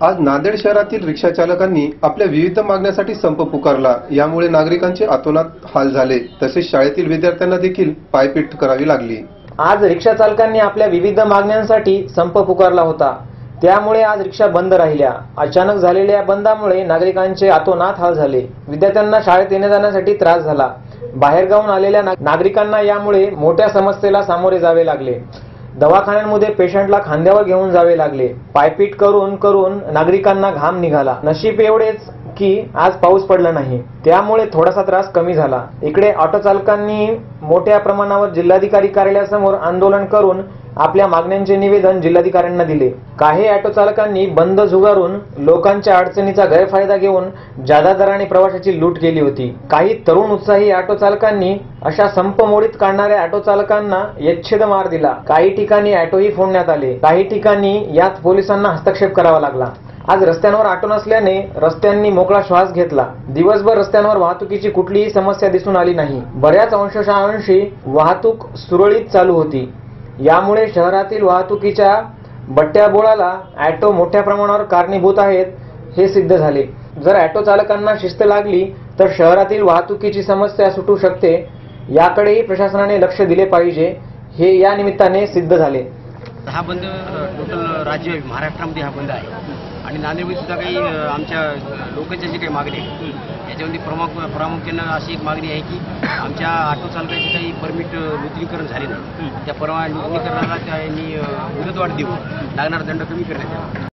आज नांदेड शहरातील रिक्षा चालकांनी आपल्या विविध मागण्यासाठी संप पुकारला. यामुळे नागरिकांचे आतोनात हाल झाले. तसेच शाळेतील विद्यार्थ्यांना देखील पायपीट करावी लागली. आज रिक्षा चालकांनी आपल्या विविध मागण्यांसाठी संप पुकारला होता. त्यामुळे आज रिक्षा बंद राहिल्या. अचानक झालेल्या बंदामुळे नागरिकांचे आतोनात हाल झाले. विद्यार्थ्यांना शाळेत येण्या जाण्यासाठी त्रास झाला. बाहेरगावून आलेल्या नागरिकांना यामुळे मोठ्या समस्येला सामोरे जावे लागले. दवाखान्यांमध्ये पेशंटला खांद्यावर घेऊन जावे लागले. पायपीट करून करून नागरिकांना घाम निघाला. नशीब एवढेच की आज पाऊस पडला नाही. त्यामुळे थोडासा त्रास कमी झाला. इकडे ऑटो चालकांनी मोठ्या प्रमाणावर जिल्हाधिकारी कार्यालयासमोर आंदोलन करून आपल्या मागण्यांचे निवेदन जिल्हाधिकाऱ्यांना दिले. काही ऑटो चालकांनी बंद झुगारून लोकांच्या अडचणीचा गैरफायदा घेऊन जादा दराने प्रवाशाची लूट केली होती. काही तरुण उत्साही ऑटो चालकांनी अशा संप मोडीत काढणाऱ्या ऑटो चालकांना यच्छेद मार दिला. काही ठिकाणी ऑटोही फोडण्यात आले. काही ठिकाणी यात पोलिसांना हस्तक्षेप करावा लागला. आज रस्त्यांवर ऑटो नसल्याने रस्त्यांनी मोकळा श्वास घेतला. दिवसभर रस्त्यांवर वाहतुकीची कुठलीही समस्या दिसून आली नाही. बऱ्याच अंशशांशी वाहतूक सुरळीत चालू होती. यामुळे शहरातील वाहतुकीच्या बट्ट्याबोळाला ॲटो मोठ्या प्रमाणावर कारणीभूत आहेत हे सिद्ध झाले. जर ॲटो चालकांना शिस्त लागली तर शहरातील वाहतुकीची समस्या सुटू शकते याकडेही प्रशासनाने लक्ष दिले पाहिजे हे या निमित्ताने सिद्ध झाले. हा बंद टोटल राज्य महाराष्ट्रामध्ये हा बंद आहे. आणि नांदेडमध्ये सुद्धा काही आमच्या लोकांच्या जी काही मागणी आहे याच्यामध्ये प्रमुख प्रामुख्यानं अशी एक मागणी आहे की आमच्या ऑटो चालकाची काही परमिट नूतनीकरण झाले नाही. त्या परवा नूतनीकरणाला त्यांनी मुदतवाढ देऊन लागणारा दंड कमी करण्यात यावा.